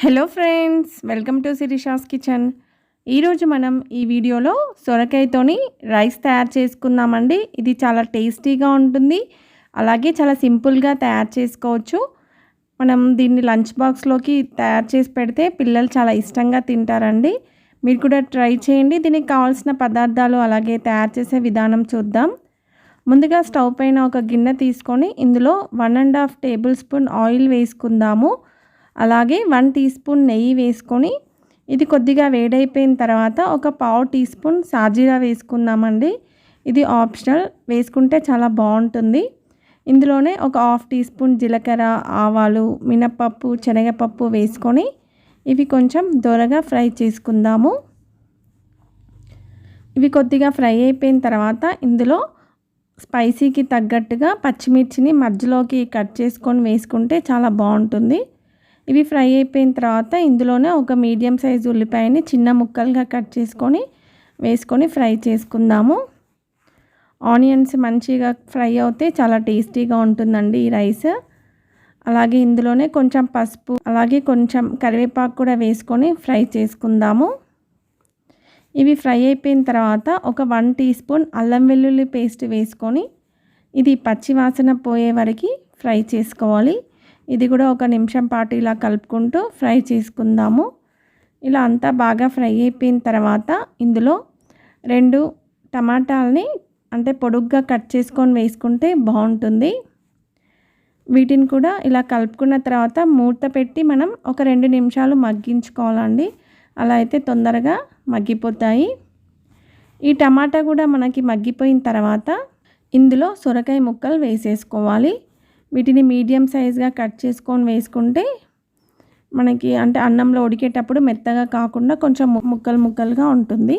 Hello friends welcome to Sirisha's kitchen ఈరోజు మనం ఈ వీడియోలో సొరకాయతోని రైస్ తయారు చేసుకుందామండి. ఇది చాలా టేస్టీగా ఉంటుంది. అలాగే చాలా సింపుల్గా తయారు చేసుకోవచ్చు. మనం దీన్ని లంచ్ బాక్స్లోకి తయారు చేసి పెడితే పిల్లలు చాలా ఇష్టంగా తింటారండి. మీరు కూడా ట్రై చేయండి. దీనికి కావాల్సిన పదార్థాలు అలాగే తయారు చేసే విధానం చూద్దాం. ముందుగా స్టవ్ పైన ఒక గిన్నె తీసుకొని ఇందులో one and half tablespoon oil వేసుకుందాము. అలాగే వన్ టీ స్పూన్ నెయ్యి వేసుకొని ఇది కొద్దిగా వేడైపోయిన తర్వాత ఒక పావు టీ స్పూన్ సాజీరా వేసుకుందామండి. ఇది ఆప్షనల్ వేసుకుంటే చాలా బాగుంటుంది. ఇందులోనే ఒక హాఫ్ టీ స్పూన్ జీలకర్ర ఆవాలు మినపప్పు శనగపప్పు వేసుకొని ఇవి కొంచెం దొరగా ఫ్రై చేసుకుందాము. ఇవి కొద్దిగా ఫ్రై అయిపోయిన తర్వాత ఇందులో స్పైసీకి తగ్గట్టుగా పచ్చిమిర్చిని మధ్యలోకి కట్ చేసుకొని వేసుకుంటే చాలా బాగుంటుంది. ఇవి ఫ్రై అయిపోయిన తర్వాత ఇందులోనే ఒక మీడియం సైజ్ ఉల్లిపాయని చిన్న ముక్కలుగా కట్ చేసుకొని వేసుకొని ఫ్రై చేసుకుందాము. ఆనియన్స్ మంచిగా ఫ్రై అవుతే చాలా టేస్టీగా ఉంటుందండి ఈ రైస్. అలాగే ఇందులోనే కొంచెం పసుపు అలాగే కొంచెం కరివేపాకు కూడా వేసుకొని ఫ్రై చేసుకుందాము. ఇవి ఫ్రై అయిపోయిన తర్వాత ఒక వన్ టీ స్పూన్ అల్లం వెల్లుల్లి పేస్ట్ వేసుకొని ఇది పచ్చివాసన పోయే వరకు ఫ్రై చేసుకోవాలి. ఇది కూడా ఒక నిమిషం పాటు ఇలా కలుపుకుంటూ ఫ్రై చేసుకుందాము. ఇలా అంతా బాగా ఫ్రై అయిపోయిన తర్వాత ఇందులో రెండు టమాటాలని అంటే పొడుగ్గా కట్ చేసుకొని వేసుకుంటే బాగుంటుంది. వీటిని కూడా ఇలా కలుపుకున్న తర్వాత మూత పెట్టి మనం ఒక రెండు నిమిషాలు మగ్గించుకోవాలండి. అలా అయితే తొందరగా మగ్గిపోతాయి. ఈ టమాటా కూడా మనకి మగ్గిపోయిన తర్వాత ఇందులో సొరకాయ ముక్కలు వేసేసుకోవాలి. వీటిని మీడియం సైజ్గా కట్ చేసుకొని వేసుకుంటే మనకి అంటే అన్నంలో ఉడికేటప్పుడు మెత్తగా కాకుండా కొంచెం ముక్కలు ముక్కలుగా ఉంటుంది.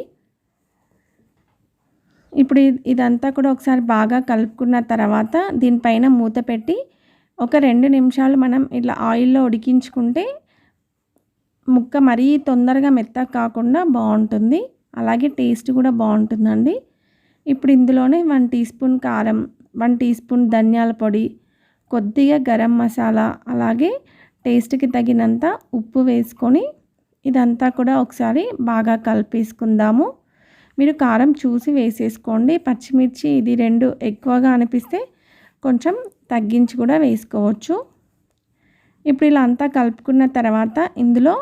ఇప్పుడు ఇదంతా కూడా ఒకసారి బాగా కలుపుకున్న తర్వాత దీనిపైన మూత పెట్టి ఒక రెండు నిమిషాలు మనం ఇట్లా ఆయిల్లో ఉడికించుకుంటే ముక్క మరీ తొందరగా మెత్తగా కాకుండా బాగుంటుంది. అలాగే టేస్ట్ కూడా బాగుంటుందండి. ఇప్పుడు ఇందులోనే వన్ టీ స్పూన్ కారం వన్ టీ స్పూన్ ధనియాల పొడి కొద్దిగా గరం మసాలా అలాగే టేస్ట్కి తగినంత ఉప్పు వేసుకొని ఇదంతా కూడా ఒకసారి బాగా కలిపేసుకుందాము. మీరు కారం చూసి వేసేసుకోండి. పచ్చిమిర్చి ఇది రెండు ఎక్కువగా అనిపిస్తే కొంచెం తగ్గించి కూడా వేసుకోవచ్చు. ఇప్పుడు ఇలా అంతా కలుపుకున్న తర్వాత ఇందులో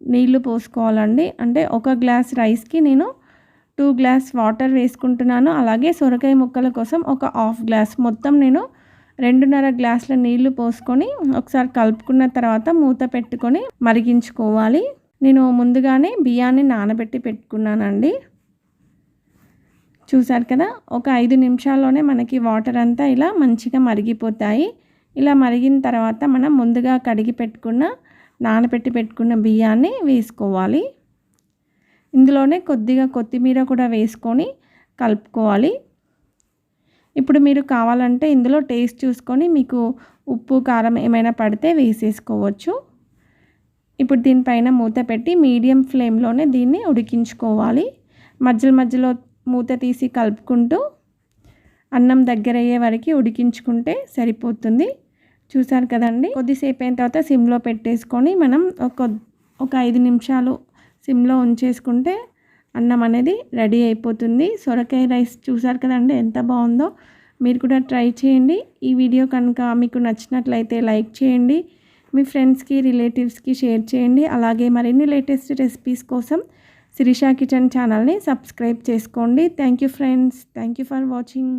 నీళ్ళు పోసుకోవాలండి. అంటే ఒక గ్లాస్ రైస్కి నేను టూ గ్లాస్ వాటర్ వేసుకుంటున్నాను. అలాగే సొరకాయ ముక్కల కోసం ఒక హాఫ్ గ్లాస్ మొత్తం నేను రెండున్నర గ్లాసుల నీళ్ళు పోసుకొని ఒకసారి కలుపుకున్న తర్వాత మూత పెట్టుకొని మరిగించుకోవాలి. నేను ముందుగానే బియ్యాన్ని నానబెట్టి పెట్టుకున్నానండి. చూసారు కదా ఒక ఐదు నిమిషాల్లోనే మనకి వాటర్ అంతా ఇలా మంచిగా మరిగిపోతాయి. ఇలా మరిగిన తర్వాత మనం ముందుగా కడిగి పెట్టుకున్న నానబెట్టి పెట్టుకున్న బియ్యాన్ని వేసుకోవాలి. ఇందులోనే కొద్దిగా కొత్తిమీర కూడా వేసుకొని కలుపుకోవాలి. ఇప్పుడు మీరు కావాలంటే ఇందులో టేస్ట్ చూసుకొని మీకు ఉప్పు కారం ఏమైనా పడితే వేసేసుకోవచ్చు. ఇప్పుడు దీనిపైన మూత పెట్టి మీడియం ఫ్లేమ్లోనే దీన్ని ఉడికించుకోవాలి. మధ్యలో మధ్యలో మూత తీసి కలుపుకుంటూ అన్నం దగ్గర అయ్యే వరకు ఉడికించుకుంటే సరిపోతుంది. చూసారు కదండి? కొద్దిసేపు అయిన తర్వాత సిమ్లో పెట్టేసుకొని మనం ఒక ఒక ఐదు నిమిషాలు సిమ్లో ఉంచేసుకుంటే అన్నం అనేది రెడీ అయిపోతుంది. సొరకాయ రైస్ చూసారు కదండి ఎంత బాగుందో. మీరు కూడా ట్రై చేయండి. ఈ వీడియో కనుక మీకు నచ్చినట్లయితే లైక్ చేయండి. మీ ఫ్రెండ్స్కి రిలేటివ్స్కి షేర్ చేయండి. అలాగే మరిన్ని లేటెస్ట్ రెసిపీస్ కోసం శిరీష కిచెన్ ఛానల్ని సబ్స్క్రైబ్ చేసుకోండి. Thank you friends. Thank you for watching.